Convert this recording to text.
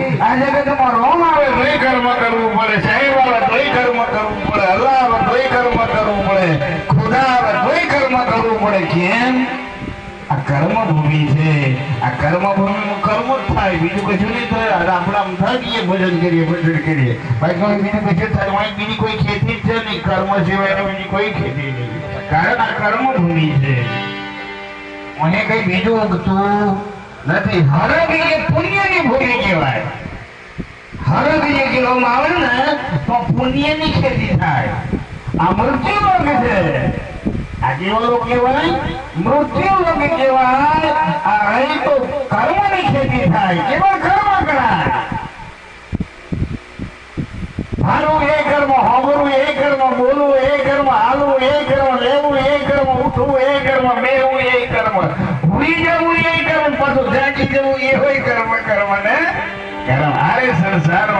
આ જગતમાં રોમ આવે તોય કર્મ કરવું પડે સાહેબ આવે તોય કર્મ કરવું પડે અલ્લાહ આવે તોય કર્મ કરવું પડે ખુદા આવે તોય કર્મ કરવું પડે. કેમ? આ કર્મ ભૂમિ છે. આ કર્મ કર્મ જ થાય. બીજું કશું નહીં થાય. આપણે થાકીએ ભજન કરીએ ભજન કરીએ. બાકી બીજું કશું થાય? વાંઈ બીજી કોઈ ખેતી જ છે નહીં. કર્મ સિવાય બીજી કોઈ ખેતી નહીં. કારણ આ કર્મ છે. મને કઈ બીજું ઉગતું નથી. હરદ એ પુણ્યની ભૂમિ કહેવાય. હરદ એ કહેવામાં આવે ને, તો પુણ્યની ખેતી થાય. આ મૃત્યુ લોક છે. આ કેવો લોક કહેવાય, મૃત્યુ લોક કહેવાય. આ અહીં તો કર્મની ખેતી થાય. કેવા કર્મ કરાય? હાલવું એ કર્મ હોગરવું એ કર્મ બોલવું એ કર્મ હાલવું એ કર્મ લેવું એ કર્મ, ઉઠવું એ કર્મ મેળવું એ કર્મ. ભૂલી જવું પાછું જાગી જવું એ